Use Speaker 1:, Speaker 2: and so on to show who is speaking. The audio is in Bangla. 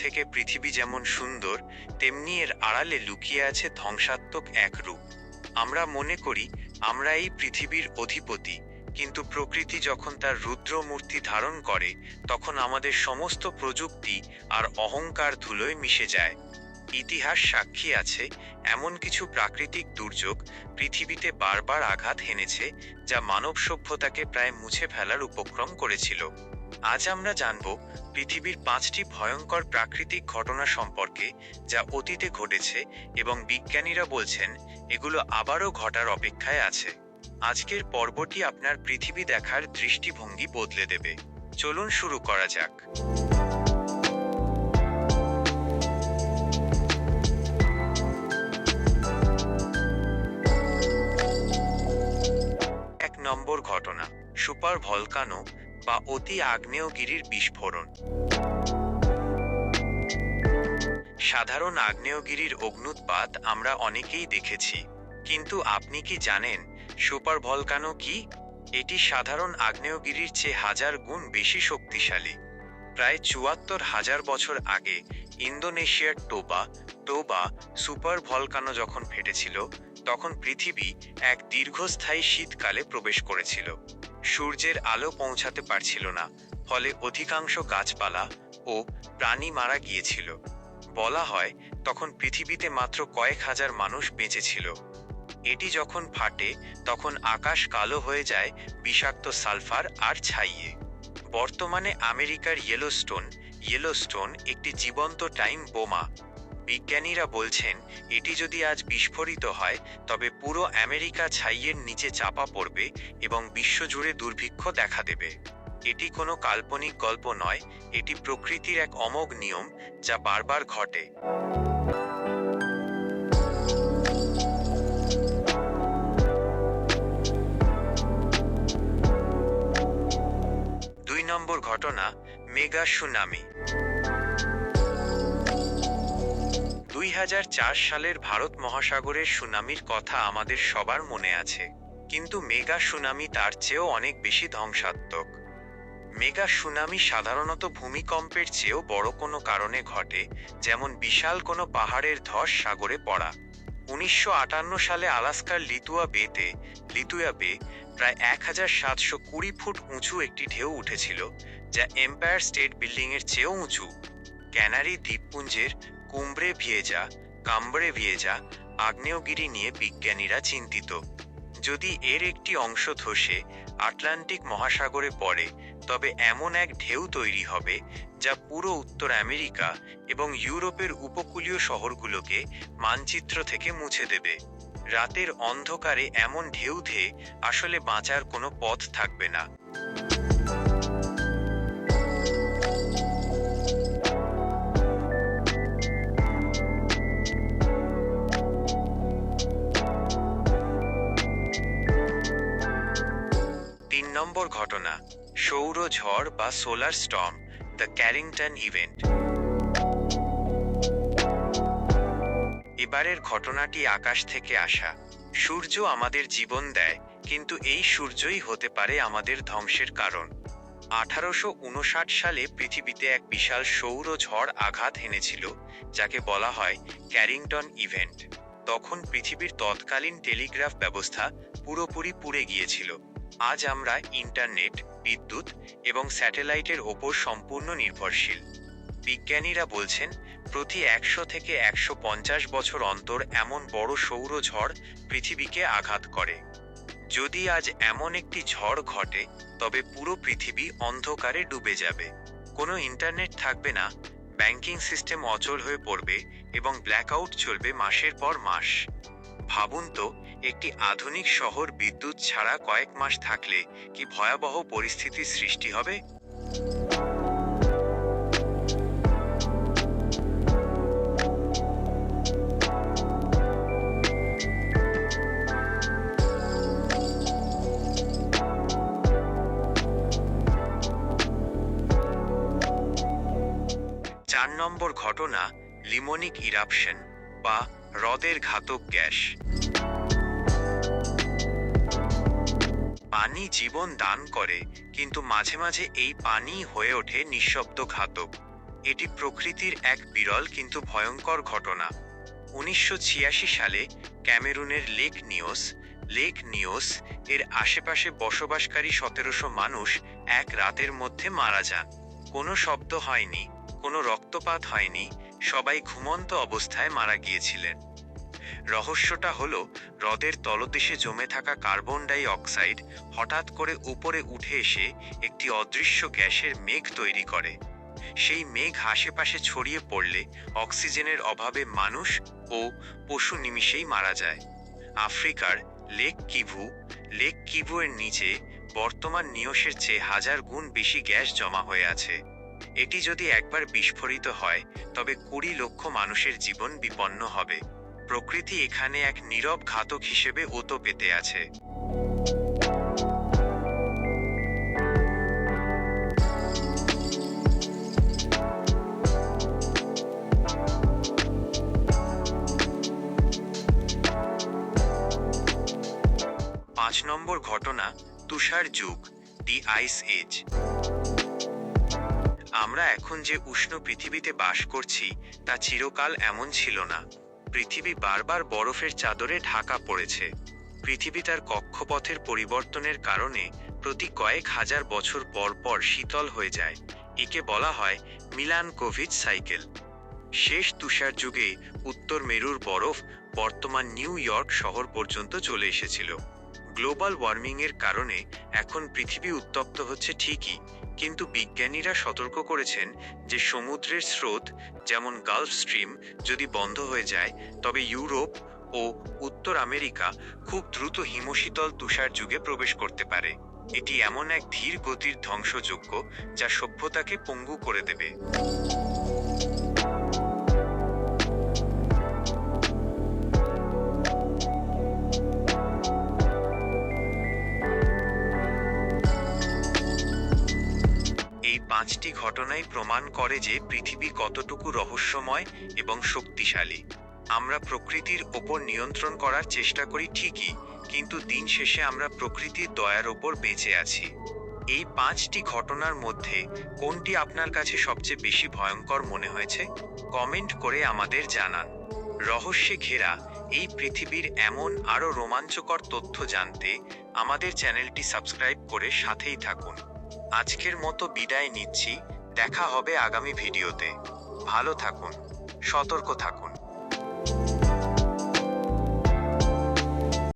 Speaker 1: থেকে পৃথিবী যেমন সুন্দর, তেমনি এর আড়ালে লুকিয়ে আছে ধ্বংসাত্মক এক রূপ। আমরা মনে করি, আমরা এই পৃথিবীর অধিপতি, কিন্তু প্রকৃতি যখন তার রুদ্র মূর্তি ধারণ করে, তখন আমাদের সমস্ত প্রযুক্তি আর অহংকার ধুলোয় মিশে যায়। ইতিহাস সাক্ষী আছে, এমন কিছু প্রাকৃতিক দুর্যোগ পৃথিবীতে বারবার আঘাত হেনেছে, যা মানব সভ্যতাকে প্রায় মুছে ফেলার উপক্রম করেছিল। আজ আমরা জানব পৃথিবীর পাঁচটি ভয়ঙ্কর প্রাকৃতিক ঘটনা সম্পর্কে যা অতীতে ঘটেছে এবং বিজ্ঞানীরা বলছেন এগুলো আবারও ঘটার অপেক্ষায় আছে। আজকের পর্বটি আপনার পৃথিবী দেখার দৃষ্টিভঙ্গি বদলে দেবে। চলুন শুরু করা যাক। এক নম্বর ঘটনা, সুপার ভলকানো বা অতি আগ্নেয়গিরির বিস্ফোরণ। সাধারণ আগ্নেয়গিরির অগ্নুৎপাত আমরা অনেকেই দেখেছি। কিন্তু আপনি কি জানেন সুপার ভলকানো কি? এটি সাধারণ আগ্নেয়গিরির চেয়ে হাজার গুণ বেশি শক্তিশালী। প্রায় চুয়াত্তর হাজার বছর আগে ইন্দোনেশিয়ার টোবা টোবা সুপার ভলকানো যখন ফেটেছিল, তখন পৃথিবী এক দীর্ঘস্থায়ী শীতকালে প্রবেশ করেছিল। সূর্যের আলো পৌঁছাতে পারছিল না, ফলে অধিকাংশ গাছপালা ও প্রাণী মারা গিয়েছিল। বলা হয়, তখন পৃথিবীতে মাত্র কয়েক হাজার মানুষ বেঁচেছিল এটি যখন ফাটে, তখন আকাশ কালো হয়ে যায় বিষাক্ত সালফার আর ছাইয়ে। বর্তমানে আমেরিকার ইয়েলোস্টোন ইয়েলোস্টোন একটি জীবন্ত টাইম বোমা। বিজ্ঞানীরা বলছেন, এটি যদি আজ বিস্ফোরিত হয়, তবে পুরো আমেরিকা ছাইয়ের নিচে চাপা পড়বে এবং বিশ্বজুড়ে দুর্ভিক্ষ দেখা দেবে। এটি কোনো কাল্পনিক গল্প নয়, এটি প্রকৃতির এক অমোঘ নিয়ম যা বারবার ঘটে। দুই নম্বর ঘটনা, মেগা সুনামি। সালের ভারত মহাসাগরের সুনামির কথা আমাদের সবার মনে আছে। কিন্তু মেগা সুনামি তার চেয়েও অনেক বেশি ধ্বংসাত্মক। মেগা সুনামি সাধারণত ভূমিকম্পের চেয়েও বড় কোনো কারণে ঘটে, যেমন বিশাল কোনো পাহাড়ের ধস সাগরে পড়া। উনিশশো আটান্ন সালে আলাস্কার লিতুয়া বেতে, লিতুয়া বে, প্রায় এক হাজার সাতশো কুড়ি ফুট উঁচু একটি ঢেউ উঠেছিল, যা এম্পায়ার স্টেট বিল্ডিং এর চেয়েও উঁচু। ক্যানারি দ্বীপপুঞ্জের কুমব্রে ভিয়েজা কাম্বরে ভিয়েজা আগ্নেয়গিরি নিয়ে বিজ্ঞানীরা চিন্তিত। যদি এর একটি অংশ ধসে, আটলান্টিক মহাসাগরে পড়ে, তবে এমন এক ঢেউ তৈরি হবে যা পুরো উত্তর আমেরিকা এবং ইউরোপের উপকূলীয় শহরগুলোকে মানচিত্র থেকে মুছে দেবে। রাতের অন্ধকারে এমন ঢেউ ধেয়ে আসলে বাঁচার কোনো পথ থাকবে না। নম্বর ঘটনা, সৌর ঝড় বা solar storm the Carrington event এবারের ঘটনাটি আকাশ থেকে আসা। সূর্য আমাদের জীবন দেয়, কিন্তু এই সূর্যই হতে পারে আমাদের ধ্বংসের কারণ। আঠারোশো উনষাট সালে পৃথিবীতে এক বিশাল সৌর ঝড় আঘাত হেনেছিল যাকে বলা হয় ক্যারিংটন ইভেন্ট তখন পৃথিবীর তৎকালীন টেলিগ্রাফ ব্যবস্থা পুরোপুরি পুড়ে গিয়েছিল। আজ আমরা ইন্টারনেট, বিদ্যুৎ এবং স্যাটেলাইটের ওপর সম্পূর্ণ নির্ভরশীল। বিজ্ঞানীরা বলছেন, প্রতি একশো থেকে একশো পঞ্চাশ বছর অন্তর এমন বড় সৌর ঝড় পৃথিবীকে আঘাত করে। যদি আজ এমন একটি ঝড় ঘটে, তবে পুরো পৃথিবী অন্ধকারে ডুবে যাবে। কোনো ইন্টারনেট থাকবে না, ব্যাংকিং সিস্টেম অচল হয়ে পড়বে এবং ব্ল্যাকআউট চলবে মাসের পর মাস। ভাবুন তো, একটি আধুনিক শহর বিদ্যুৎ ছাড়া কয়েক মাস থাকলে কি ভয়াবহ পরিস্থিতির সৃষ্টি হবে? চার নম্বর ঘটনা লিমোনিক ইরাপশন বা হ্রদের ঘাতক গ্যাস। পানি জীবন দান করে, কিন্তু মাঝে মাঝে এই পানি হয়ে ওঠে নিঃশব্দ ঘাতক। এটি প্রকৃতির এক বিরল কিন্তু ভয়ঙ্কর ঘটনা। উনিশশো ছিয়াশি সালে ক্যামেরুনের লেক নিওস, লেক নিউস এর আশেপাশে বসবাসকারী সতেরোশো মানুষ এক রাতের মধ্যে মারা যান। কোনো শব্দ হয়নি, কোনো রক্তপাত হয়নি সবাই ঘুমন্ত অবস্থায় মারা গিয়েছিলেন। রহস্যটা হলো, হ্রদের তলদেশে জমে থাকা কার্বন ডাই অক্সাইড হঠাৎ করে উপরে উঠে এসে একটি অদৃশ্য গ্যাসের মেঘ তৈরি করে। সেই মেঘ আশেপাশে ছড়িয়ে পড়লে অক্সিজেনের অভাবে মানুষ ও পশু নিমিষেই মারা যায়। আফ্রিকার লেক কিভু লেক কিভু এর নিচে বর্তমান নিয়সের চেয়ে হাজার গুণ বেশি গ্যাস জমা হয়ে আছে। এটি যদি একবার বিস্ফোরিত হয়, তবে কুড়ি লক্ষ মানুষের জীবন বিপন্ন হবে। প্রকৃতি এখানে এক নীরব ঘাতক হিসেবে ওতো পেতে আছে। পাঁচ নম্বর ঘটনা, তুষার যুগ দি আইস এজ আমরা এখন যে উষ্ণ পৃথিবীতে বাস করছি, তা চিরকাল এমন ছিল না। পৃথিবী বারবার বরফের চাদরে ঢাকা পড়েছে। পৃথিবী তার কক্ষপথের পরিবর্তনের কারণে প্রতি কয়েক হাজার বছর পর পর শীতল হয়ে যায়। একে বলা হয় মিলান কোভিড সাইকেল। শেষ তুষার যুগে উত্তর মেরুর বরফ বর্তমান নিউ ইয়র্ক শহর পর্যন্ত চলে এসেছিল। গ্লোবাল ওয়ার্মিং এর কারণে এখন পৃথিবী উত্তপ্ত হচ্ছে ঠিকই, কিন্তু বিজ্ঞানীরা সতর্ক করেছেন যে সমুদ্রের স্রোত, যেমন গালফ স্ট্রিম, যদি বন্ধ হয়ে যায়, তবে ইউরোপ ও উত্তর আমেরিকা খুব দ্রুত হিমশীতল তুষার যুগে প্রবেশ করতে পারে। এটি এমন এক ধীর গতির ধ্বংসযোগ্য যা সভ্যতাকে পঙ্গু করে দেবে। পাঁচটি ঘটনাই প্রমাণ করে যে পৃথিবী কতটুকু রহস্যময় এবং শক্তিশালী। আমরা প্রকৃতির ওপর নিয়ন্ত্রণ করার চেষ্টা করি ঠিকই, কিন্তু দিন শেষে আমরা প্রকৃতির দয়ার ওপর বেঁচে আছি। এই পাঁচটি ঘটনার মধ্যে কোনটি আপনার কাছে সবচেয়ে বেশি ভয়ঙ্কর মনে হয়েছে? কমেন্ট করে আমাদের জানান। রহস্যে ঘেরা এই পৃথিবীর এমন আরও রোমাঞ্চকর তথ্য জানতে আমাদের চ্যানেলটি সাবস্ক্রাইব করে সাথেই থাকুন। আজকের মতো বিদায় নিচ্ছি। দেখা হবে আগামী ভিডিওতে। ভালো থাকুন। সতর্ক থাকুন।